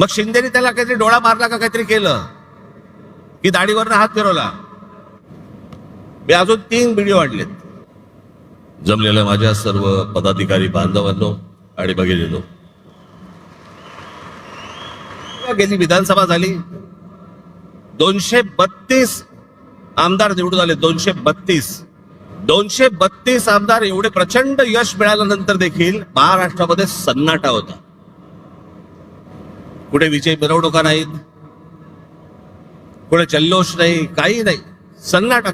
मग शिंदेने त्याला काहीतरी डोळा मारला का काहीतरी केलं? की दाढीवरनं हात फिरवला? मी अजून तीन व्हिडिओ आणलेत. जमलेल्या माझ्या सर्व पदाधिकारी बांधवांनो आणि बघितलेलो गेली विधानसभा झाली. दोनशे बत्तीस आमदार निवडून आले. दोनशे बत्तीस. दोनशे बत्तीस आमदार एवढे प्रचंड यश मिळाल्यानंतर देखील महाराष्ट्रामध्ये सन्नाटा होता. कुठे विजय मिरवणुका नाहीत कुठे जल्लोष नाही काही नाही सन्नाटा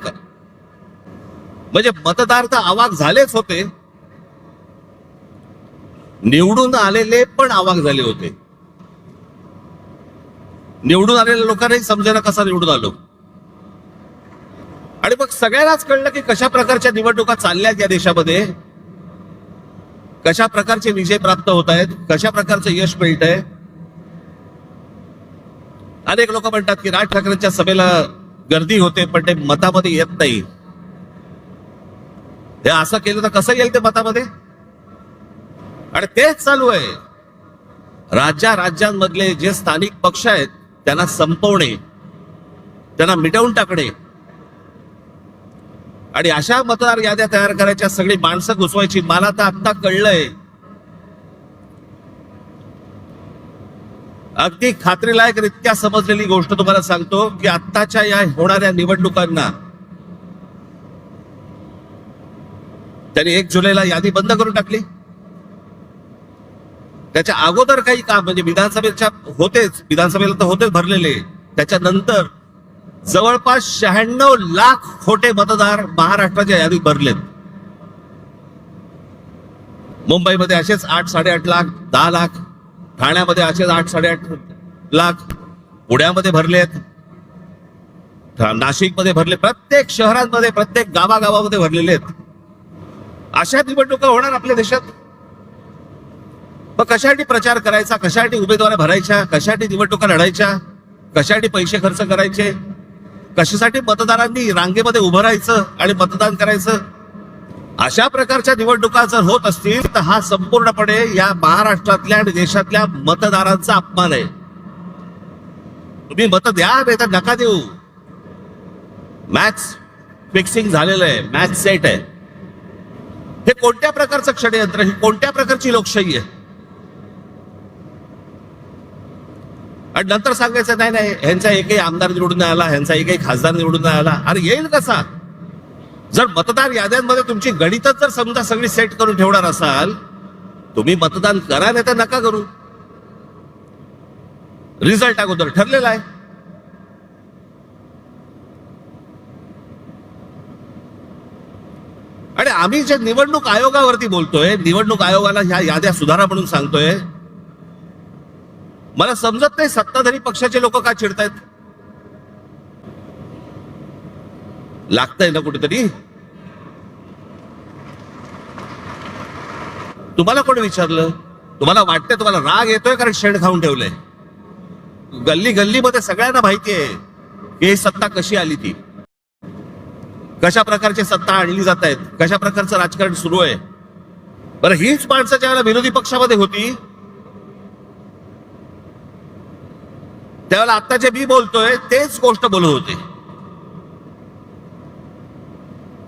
म्हणजे मतदार तर आवाक झालेच होते. निवडून आलेले पण आवाक झाले होते. निवडून आलेल्या लोकांनाही समजायला कसा निवडून आलो. आणि मग सगळ्यांनाच कळलं की कशा प्रकारच्या निवडणुका चालल्यात या देशामध्ये. कशा प्रकारचे विजय प्राप्त होत आहेत कशा प्रकारचं यश मिळत आहे अनेक लोक म्हणतात की राज ठाकरेंच्या सभेला गर्दी होते पण ते मतामध्ये येत नाही. हे असं केलं तर कसं येईल ते मतामध्ये? आणि तेच चालू आहे. राज्या राज्यांमधले जे स्थानिक पक्ष आहेत त्यांना संपवणे त्यांना मिटवून टाकणे. आणि अशा मतदार याद्या तयार करायच्या सगळी माणसं घुसवायची. मला तर आता कळलंय. अगदी खात्रीलायकरित्या समजलेली गोष्ट तुम्हाला सांगतो की आत्ताच्या या होणाऱ्या निवडणुकांना त्यांनी एक जुलैला यादी बंद करून टाकली. त्याच्या अगोदर काही काम म्हणजे विधानसभेच्या होतेच विधानसभेला तर होतेच भरलेले. त्याच्यानंतर जवळपास शहाण्णव लाख खोटे मतदार महाराष्ट्राच्या यादीत भरलेत. मुंबईमध्ये असेच आठ साडेआठ लाख दहा लाख ठाण्यामध्ये असेच आठ साडेआठ लाख पुण्यामध्ये भरले आहेत. नाशिकमध्ये भरले प्रत्येक शहरांमध्ये प्रत्येक गावागावामध्ये भरलेले आहेत. अशा निवडणुका होणार आपल्या देशात? मग कशासाठी प्रचार करायचा? कशासाठी उमेदवार भरायच्या? कशासाठी निवडणुका लढायच्या? कशासाठी पैसे खर्च करायचे? कशासाठी मतदारांनी रांगेमध्ये उभं राहायचं आणि मतदान करायचं? अशा प्रकारच्या निवडणुका जर होत असतील तर हा संपूर्णपणे या महाराष्ट्रातल्या आणि देशातल्या मतदारांचा अपमान आहे. तुम्ही मत द्या नाही तर नका देऊ. मॅच फिक्सिंग झालेलं आहे मॅच सेट आहे. हे कोणत्या प्रकारचं षडयंत्र ही कोणत्या प्रकारची लोकशाही आहे? आणि नंतर सांगायचं नाही नाही ह्यांचा एकही आमदार निवडून आला ह्यांचा एकही खासदार निवडून आला. अरे येईल कसा? जर मतदार याद्यांमध्ये तुमची गणितच जर समजा सगळी सेट करून ठेवणार असाल तुम्ही मतदान करा नाही तर नका करू. रिझल्ट अगोदर ठरलेला आहे. आणि आम्ही जे निवडणूक आयोगावरती बोलतोय निवडणूक आयोगाला ह्या याद्या सुधारा म्हणून सांगतोय मला समजत नाही सत्ताधारी पक्षाचे लोक का चिडतायत. लागतंय ना कुठेतरी? तुम्हाला कोण विचारलं? तुम्हाला वाटतंय तुम्हाला राग येतोय कारण शेण खाऊन ठेवलंय. गल्ली गल्लीमध्ये सगळ्यांना माहिती आहे की ही सत्ता कशी आली ती. कशा प्रकारची सत्ता आणली जात आहेत कशा प्रकारचं राजकारण सुरू आहे. बरं हीच माणसं ज्यावेळेला विरोधी पक्षामध्ये होती त्यावेळेला आता जे मी बोलतोय तेच गोष्ट बोलत होते.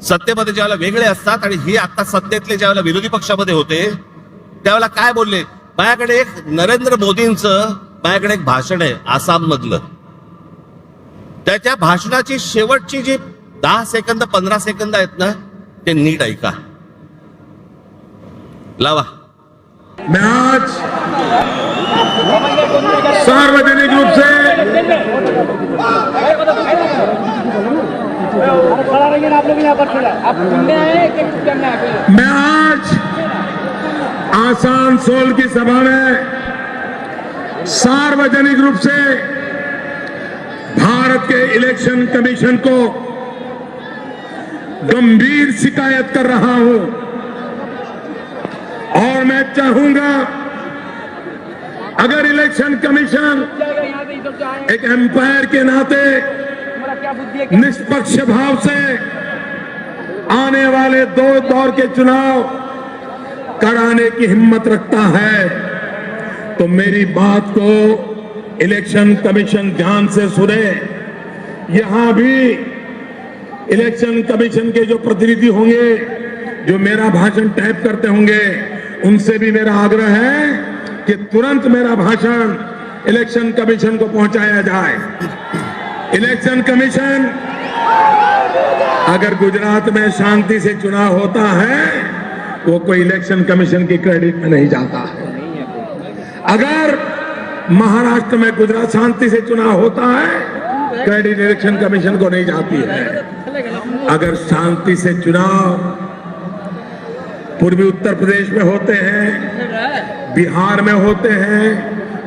सत्तेमध्ये ज्यावेळेला वेगळे असतात आणि ही आता सत्तेतले ज्यावेळेला विरोधी पक्षामध्ये होते त्यावेळेला काय बोलले? माझ्याकडे एक नरेंद्र मोदींचं माझ्याकडे एक भाषण आहे आसाम मधलं त्याच्या भाषणाची शेवटची जी दहा सेकंद पंधरा सेकंद आहेत ना ते नीट ऐका. लावा. मैं आज सार्वजनिक रूप से मैं आज आसानसोल की सभा में सार्वजनिक रूप से भारत के इलेक्शन कमीशन को गंभीर शिकायत कर रहा हूँ। और मैं चाहूँगा, अगर इलेक्शन कमीशन एक एम्पायर के नाते निष्पक्ष भाव से आने वाले दो दौर के चुनाव कराने की हिम्मत रखता है। तो मेरी बात को इलेक्शन कमीशन ध्यान से सुने। यहाँ भी इलेक्शन कमीशन के जो प्रतिनिधि होंगे, जो मेरा भाषण टाइप करते होंगे, उनसे भी मेरा आग्रह है कि तुरंत मेरा भाषण इलेक्शन कमीशन को पहुँचाया जाए। इलेक्शन कमीशन, अगर गुजरात में शांति से चुनाव होता है, वो कोई इलेक्शन कमीशन की क्रेडिट में नहीं जाता है। अगर महाराष्ट्र में गुजरात शांति से चुनाव होता है, क्रेडिट इलेक्शन कमीशन को नहीं जाती है। अगर शांति से चुनाव पूर्वी उत्तर प्रदेश में होते हैं, बिहार में होते हैं,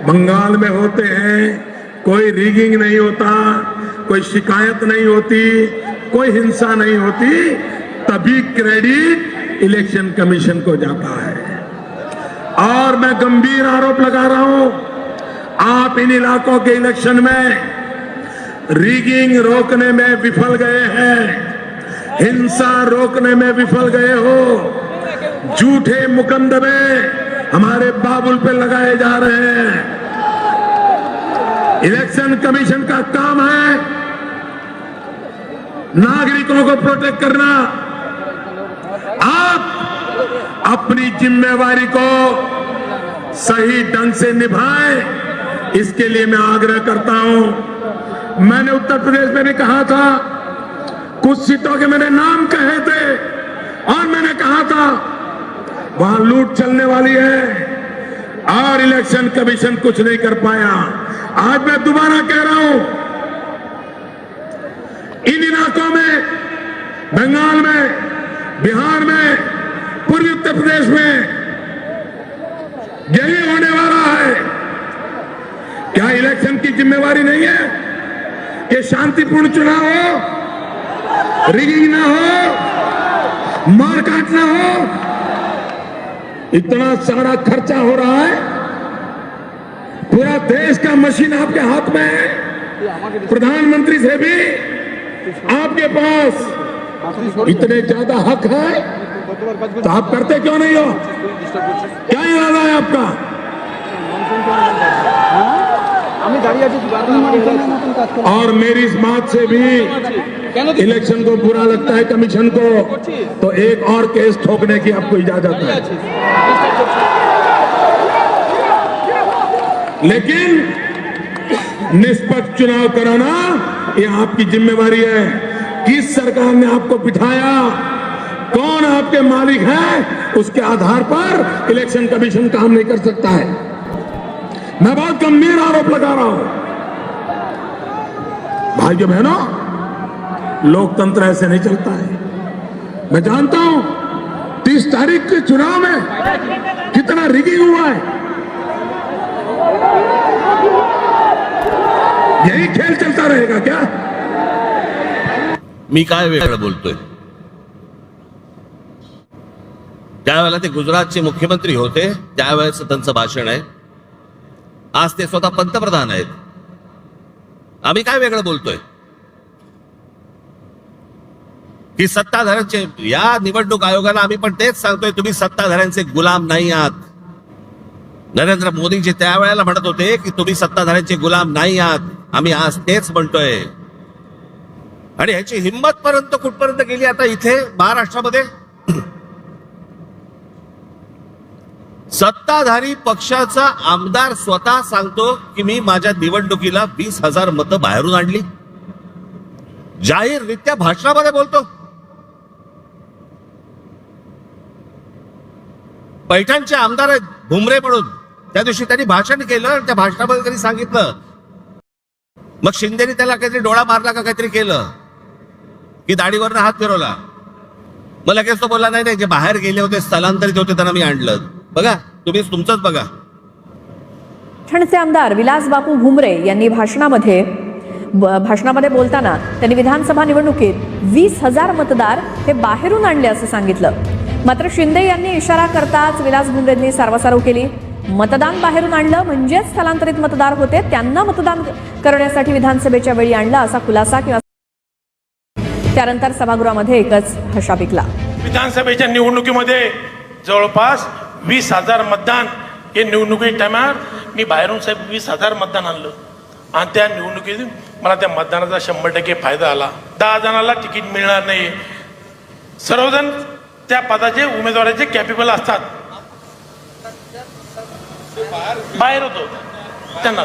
बंगाल में होते हैं कोई रीगिंग नहीं होता, कोई शिकायत नहीं होती, कोई हिंसा नहीं होती, तभी क्रेडिट इलेक्शन कमीशन को जाता है। और मैं गंभीर आरोप लगा रहा हूँ, आप इन इलाकों के इलेक्शन में रीगिंग रोकने में विफल गए हैं, हिंसा रोकने में विफल गए हो, झूठे मुकदमे हमारे बाबुल पे लगाए जा रहे हैं। इलेक्शन कमीशन का काम है। नागरिकों को प्रोटेक्ट करना। आप अपनी जिम्मेवारी को सही ढंग से निभाएँ। इसके लिए मैं आग्रह करता हूँ। मैंने उत्तर प्रदेश में भी कहा था, कुछ सीटों के मैंने नाम कहे थे, और मैंने कहा था, वहाँ लूट चलने वाली है, और इलेक्शन कमीशन कुछ नहीं कर पाया। आज मैं दोबारा कह रहा हूँ, इन इलाकों में, बंगाल में, बिहार में, पूर्वी उत्तर प्रदेश में यही होने वाला है। क्या इलेक्शन की जिम्मेवारी नहीं है कि शांतिपूर्ण चुनाव हो, रिगिंग ना हो मारकाट ना हो? इतना सारा खर्चा हो रहा है। पूरा देश का मशीन आपके हाथ में है। प्रधानमंत्री से भी आपके पास इतने ज़्यादा हक है तो आप करते क्यों नहीं हो? क्या इरादा है आपका? और मेरी इस बात से भी इलेक्शन को बुरा लगता है कमीशन को तो एक और केस ठोकने की आपको इजाज़त है। लेकिन निष्पक्ष चुनाव कराना ये आपकी जिम्मेवारी है। किस सरकार ने आपको बिठाया? कौन आपके मालिक है? उसके आधार पर इलेक्शन कमीशन काम नहीं कर सकता है। मैं बहुत गंभीर आरोप लगा रहा हूँ। भाइयों बहनों, लोकतंत्र ऐसे नहीं चलता है। मैं जानता हूँ, तीस तारीख के चुनाव में कितना रिगिंग हुआ है। यही खेल चलता रहेगा क्या? मी काय वेगळं बोलतोय? त्यावेळेला ते गुजरातचे मुख्यमंत्री होते त्यावेळेस त्यांचं भाषण आहे. आज ते स्वतः पंतप्रधान आहेत. आम्ही काय वेगळं बोलतोय? की सत्ताधाऱ्यांचे या निवडणूक आयोगाला आम्ही पण तेच सांगतोय तुम्ही सत्ताधाऱ्यांचे गुलाम नाही आहात. नरेंद्र मोदीजी त्यावेळेला म्हणत होते की तुम्ही सत्ताधाऱ्यांचे गुलाम नाही आहात. आम्ही आज तेच म्हणतोय. आणि ह्याची हिंमत पर्यंत कुठपर्यंत गेली आता इथे महाराष्ट्रामध्ये? सत्ताधारी पक्षाचा आमदार स्वतः सांगतो की मी माझ्या निवडणुकीला वीस हजार मतं बाहेरून आणली. जाहीररित्या भाषणामध्ये बोलतो. पैठणचे आमदार आहेत भुमरे म्हणून. त्या दिवशी त्यांनी भाषण केलं आणि त्या भाषणामध्ये त्यांनी सांगितलं. मग शिंदेनी त्याला काहीतरी डोळा मारला का काहीतरी केलं? की दाढीवरनं हात फिरवला. मग लगेच तो बोलला नाही नाही जे बाहेर गेले होते स्थलांतरित होते त्यांना मी आणलं. बघा तुम्ही तुमचंच बघा. पैठणचे आमदार विलास बापू भुमरे यांनी भाषणामध्ये भाषणामध्ये बोलताना त्यांनी विधानसभा निवडणुकीत वीस हजार मतदार हे बाहेरून आणले असं सांगितलं. मात्र शिंदे यांनी इशारा करताच विलास भुमरेंनी सारवासारव केली. मतदान बाहेरून आणलं म्हणजेच स्थलांतरित मतदार होते त्यांना मतदान करण्यासाठी विधानसभेच्या वेळी आणलं असा खुलासा किंवा त्यानंतर सभागृहामध्ये एकच हशा पिकला. विधानसभेच्या निवडणुकीमध्ये जवळपास वीस हजार मतदान हे निवडणुकी टायमावर मी बाहेरून साहेब वीस हजार मतदान आणलं. आणि त्या निवडणुकीत मला त्या मतदानाचा शंभर टक्के फायदा आला. दहा जणाला तिकीट मिळणार नाही. सर्वजण त्या पदाचे उमेदवाराचे कॅपेबल असतात. बाहेर होतो. त्यांना.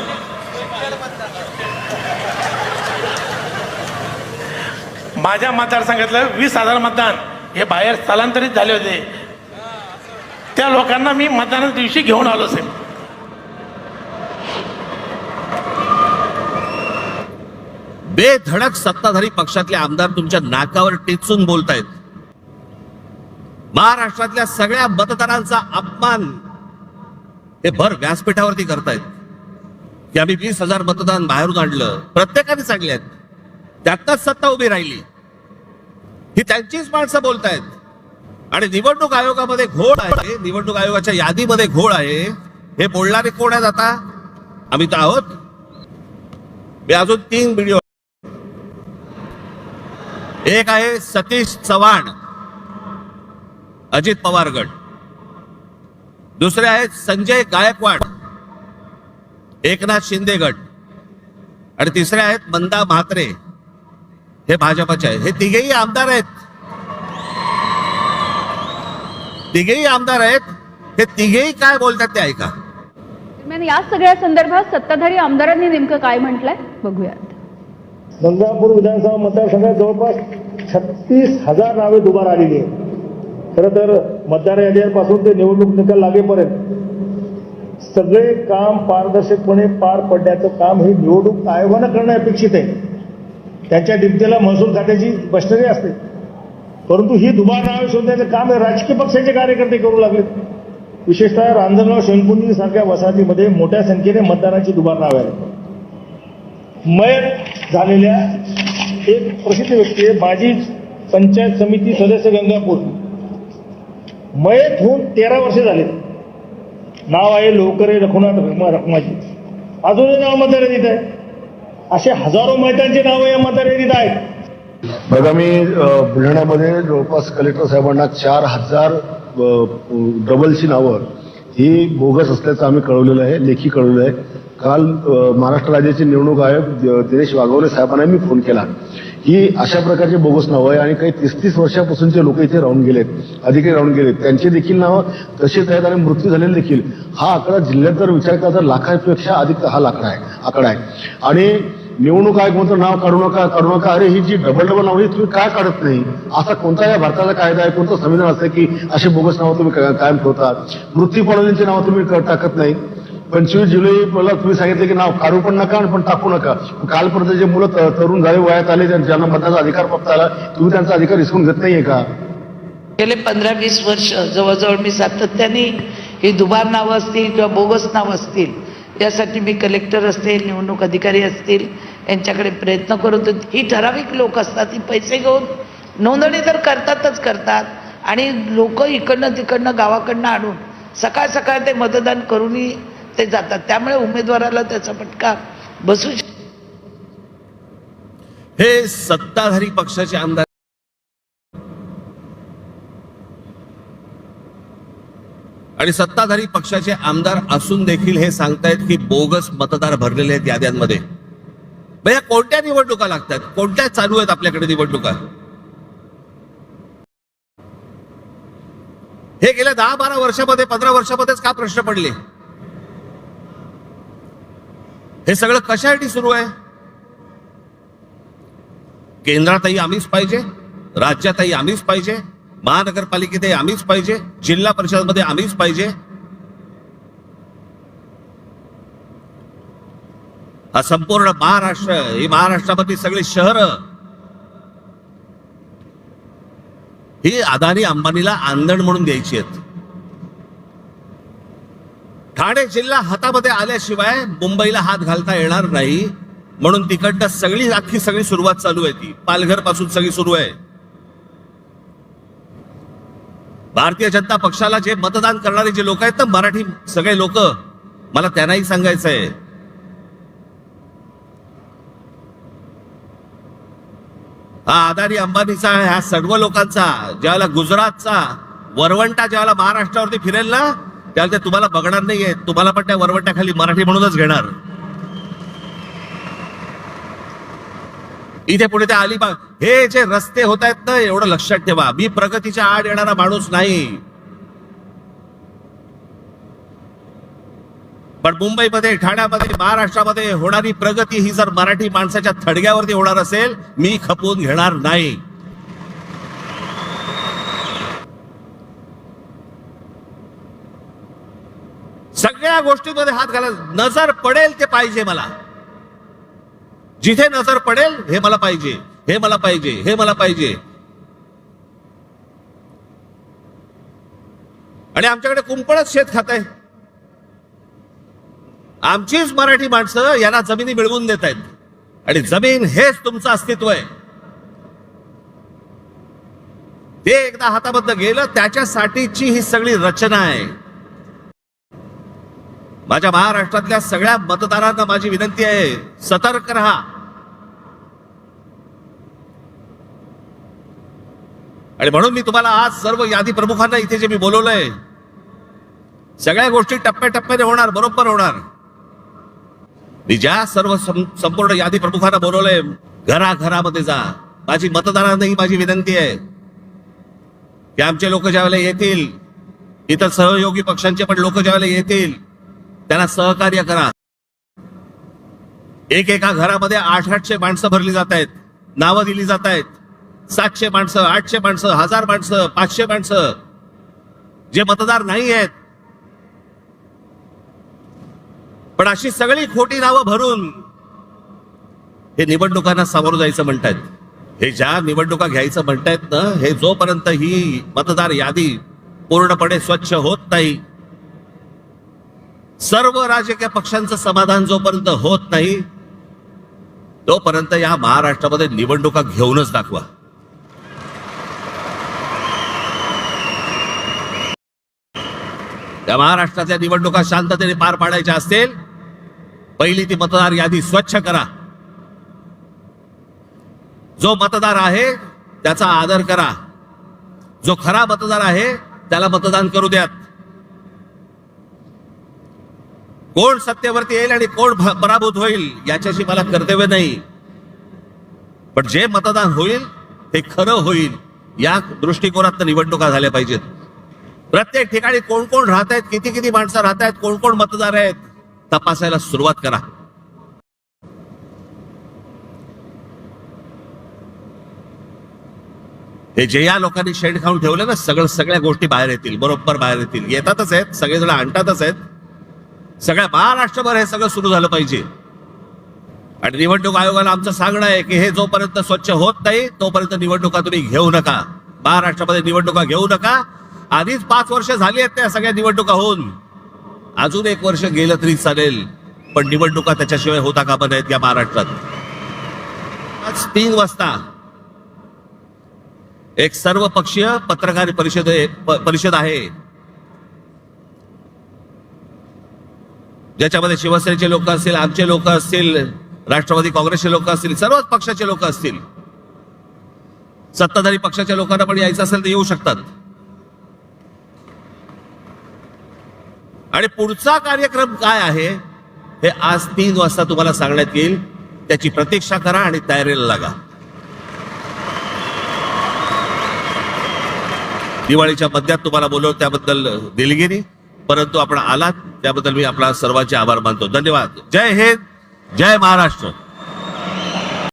माझ्या मतदारसंघातलं वीस हजार मतदान हे बाहेर स्थलांतरित झाले होते. त्या लोकांना मी मतदानाच्या दिवशी घेऊन आलो साहेब. बेधडक सत्ताधारी पक्षातले आमदार तुमच्या नाकावर टेचून बोलतायत. महाराष्ट्रातल्या सगळ्या मतदारांचा अपमान हे भर व्यासपीठावरती करतायत. की आम्ही वीस हजार मतदान बाहेरून आणलं. प्रत्येकाने सांगल्यात त्यातच सत्ता उभी राहिली. ही त्यांचीच माणसं बोलतायत. आणि निवडणूक आयोगामध्ये घोळ आहे. निवडणूक आयोगाच्या यादीमध्ये घोळ आहे. हे बोलणारे कोण आहेत आता? आम्ही तर आहोत. मी अजून तीन व्हिडिओ एक आहे सतीश चव्हाण. अजित पवार गट दुसरे आहेत संजय गायकवाड एकनाथ शिंदे गट आणि तिसरे आहेत मंदा म्हात्रे. हे भाजपचे आहेत. हे तिघेही आमदार आहेत. तिघेही आमदार आहेत. हे तिघेही काय बोलतात ते ऐका. दरम्यान या सगळ्या संदर्भात सत्ताधारी आमदारांनी नेमकं काय म्हटलंय? बघूयात गंगापूर विधानसभा मतदारसंघात जवळपास छत्तीस हजार नावे दुबार आलेली आहेत. खरं तर मतदार यादीपासून ते निवडणूक निकाल लागेपर्यंत सगळे काम पारदर्शकपणे पार पडण्याचं काम हे निवडणूक आयोगानं करणं अपेक्षित आहे. त्यांच्या डिप्टीला महसूल खात्याची स्पष्टही असते. परंतु ही दुबार नावे शोधण्याचं काम हे राजकीय पक्षाचे कार्यकर्ते करू लागलेत. विशेषतः रांजणगाव शेणकुंडी सारख्या वसाहतीमध्ये मोठ्या संख्येने मतदारांची दुबार नावे आहेत मयत झालेल्या एक प्रसिद्ध व्यक्ती आहे माजी पंचायत समिती सदस्य गंगापूर. मयत होऊन तेरा वर्षे झाले नाव आहे लोकरे रघुनाथ रखमा रखमाजी. अजूनही नाव मतदार यादीत आहे. असे हजारो मयतांचे नावं या मतदार यादीत आहेत. बघा मी बुलढाण्यामध्ये जवळपास कलेक्टर साहेबांना चार हजार डबलची नावं. ही बोगस असल्याचं आम्ही कळवलेलं आहे लेखी कळवलं आहे. काल महाराष्ट्र राज्याचे निवडणूक आयोग दिनेश वाघवले साहेबांना मी फोन केला. ही अशा प्रकारची बोगस नावं आहे आणि काही तीस तीस वर्षापासूनचे लोक इथे राहून गेलेत अधिकारी राहून गेलेत. त्यांची देखील नावं तशीच आहेत आणि मृत्यू झालेले देखील. हा आकडा जिल्ह्यात जर विचार केला तर लाखापेक्षा अधिक हा लाकडा आहे आकडा आहे. आणि निवडणूक आयोग म्हणतो नाव काढू नका काढू नका. अरे ही जी डबल डबल नाव ही तुम्ही काय काढत नाही? असा कोणता या भारताचा कायदा आहे कोणतं संविधान असतं की असे बोगस नावं तुम्ही कायम ठेवता? मृत्यू पडवलींची नावं तुम्ही टाकत नाही? पंचवीस जुलै मला तुम्ही सांगितलं की नाव काढू पण नका आणि पण टाकू नका कालपर्यंत जे मुलं तरुण झाले वयात आले ज्यांना मतदाचा अधिकार प्राप्त आला तुम्ही त्यांचा अधिकार हिसकून घेत नाहीये का गेले पंधरा वीस वर्ष जवळजवळ मी सातत्याने ही दुबार नावं असतील किंवा बोगस नावं असतील यासाठी मी कलेक्टर असतील निवडणूक अधिकारी असतील यांच्याकडे प्रयत्न करत होते. ही ठराविक लोक असतात ही पैसे घेऊन नोंदणी तर करतातच करतात आणि लोक इकडनं तिकडनं गावाकडनं आणून सकाळ सकाळ ते मतदान करूनही ते जातात. त्यामुळे उमेदवाराला त्याचा फटका बसू शकतो हे सत्ताधारी पक्षाचे आमदार आणि सत्ताधारी पक्षाचे आमदार असून देखील हे सांगतायत की बोगस मतदार भरलेले आहेत याद्यांमध्ये. भैया कोणत्या निवडणुका लागतात? कोणत्या चालू आहेत आपल्याकडे निवडणुका? हे गेल्या दहा बारा वर्षामध्ये पंधरा वर्षामध्येच का प्रश्न पडले? हे सगळं कशासाठी सुरू आहे? केंद्रातही आम्हीच पाहिजे राज्यातही आम्हीच पाहिजे महानगरपालिकेतही आम्हीच पाहिजे जिल्हा परिषदमध्ये आम्हीच पाहिजे. हा संपूर्ण महाराष्ट्र ही महाराष्ट्रामधली सगळी शहर ही अदानी अंबानीला आंदण म्हणून द्यायची आहेत. ठाणे जिल्हा हातामध्ये आल्याशिवाय मुंबईला हात घालता येणार नाही. म्हणून तिकडनं सगळी अख्खी सगळी सुरुवात चालू आहे ती. पालघरपासून सगळी सुरू आहे. भारतीय जनता पक्षाला जे मतदान करणारे जे लोक आहेत ना मराठी सगळे लोक मला त्यांनाही सांगायचं आहे. हा आदानी अंबानीचा ह्या सर्व लोकांचा ज्यावेळेला गुजरातचा वरवंटा ज्यावेळेला महाराष्ट्रावरती फिरेल ना त्याला ते तुम्हाला बघणार नाहीये. तुम्हाला पण त्या वरवट्याखाली मराठी म्हणूनच घेणार. इथे पुढे त्या अलिबाग हे जे रस्ते होत आहेत ना एवढं लक्षात ठेवा. मी प्रगतीच्या आड येणारा माणूस नाही. पण मुंबईमध्ये ठाण्यामध्ये महाराष्ट्रामध्ये होणारी प्रगती ही जर मराठी माणसाच्या थडग्यावरती होणार असेल मी खपवून घेणार नाही. सगळ्या गोष्टींमध्ये हात घाला. नजर पडेल ते पाहिजे मला. जिथे नजर पडेल हे मला पाहिजे. हे मला पाहिजे. हे मला पाहिजे. आणि आमच्याकडे कुंपणच शेत खात आहे. आमचीच मराठी माणसं यांना जमिनी मिळवून देत आहेत. आणि जमीन हेच तुमचं अस्तित्व आहे. ते एकदा हातामधलं गेलं त्याच्यासाठीची ही सगळी रचना आहे. माझ्या महाराष्ट्रातल्या सगळ्या मतदारांना माझी विनंती आहे सतर्क रहा. आणि म्हणून मी तुम्हाला आज सर्व यादी प्रमुखांना इथे जे मी बोलवलंय सगळ्या गोष्टी टप्प्याटप्प्याने होणार बरोबर होणार. मी ज्या सर्व संपूर्ण यादी प्रमुखांना बोलवलंय घराघरामध्ये जा. माझी मतदारांना ही माझी विनंती आहे की आमचे लोक ज्यावेळेला येतील इतर सहयोगी पक्षांचे पण लोक ज्यावेळेला येतील त्यांना सहकार्य करा. एक एका घरामध्ये आठ आठशे माणसं भरली जात आहेत. नावं दिली जात आहेत. सातशे माणसं आठशे माणसं हजार माणसं पाचशे माणसं. जे मतदार नाही आहेत. पण अशी सगळी खोटी नावं भरून हे निवडणुकांना सामोरं जायचं म्हणतायत. हे ज्या निवडणुका घ्यायचं म्हणतायत ना हे जोपर्यंत ही मतदार यादी पूर्णपणे स्वच्छ होत नाही सर्व राजकीय पक्षांचं समाधान जोपर्यंत होत नाही तोपर्यंत या महाराष्ट्रामध्ये निवडणुका घेऊनच दाखवा. त्या महाराष्ट्रातल्या निवडणुका शांततेने पार पाडायच्या असतील पहिली ती मतदार यादी स्वच्छ करा. जो मतदार आहे त्याचा आदर करा. जो खरा मतदार आहे त्याला मतदान करू द्यात. कोण सत्तेवरती येईल आणि कोण पराभूत होईल याच्याशी मला कर्तव्य नाही. पण जे मतदान होईल ते खरं होईल. या दृष्टिकोनात निवडणुका झाल्या पाहिजेत. प्रत्येक ठिकाणी कोण कोण राहत आहेत किती किती माणसं राहत आहेत कोण कोण मतदार आहेत तपासायला सुरुवात करा. हे जे या लोकांनी शेड खाऊन ठेवलं ना सगळं सगळ्या गोष्टी बाहेर येतील बरोबर बाहेर येतील. येतातच आहेत सगळेजण आणतातच आहेत. सगळ्या महाराष्ट्रभर हे सगळं सुरू झालं पाहिजे. आणि निवडणूक आयोगाला आमचं सांगणं आहे की हे जोपर्यंत स्वच्छ होत नाही तोपर्यंत निवडणुका तुम्ही घेऊ नका. महाराष्ट्रामध्ये निवडणुका घेऊ नका. आधीच पाच वर्ष झाली आहेत त्या सगळ्या निवडणुका होऊन अजून एक वर्ष गेलं तरी चालेल पण निवडणुका त्याच्याशिवाय होता कामा नाहीत या महाराष्ट्रात. आज तीन वाजता एक सर्वपक्षीय पत्रकार परिषद परिषद आहे. ज्याच्यामध्ये शिवसेनेचे लोक असतील आमचे लोक असतील राष्ट्रवादी काँग्रेसचे लोक असतील सर्वच पक्षाचे लोक असतील. सत्ताधारी पक्षाच्या लोकांना पण यायचं असेल तर येऊ शकतात. आणि पुढचा कार्यक्रम काय आहे हे आज तीन वाजता तुम्हाला सांगण्यात येईल. त्याची प्रतीक्षा करा आणि तयारीला लागा. दिवाळीच्या मध्यात तुम्हाला बोलवलं त्याबद्दल दिलगिरी. परंतु आपण आलात त्याबद्दल मी आपला सर्वांचे आभार मानतो. धन्यवाद. जय हिंद जय महाराष्ट्र.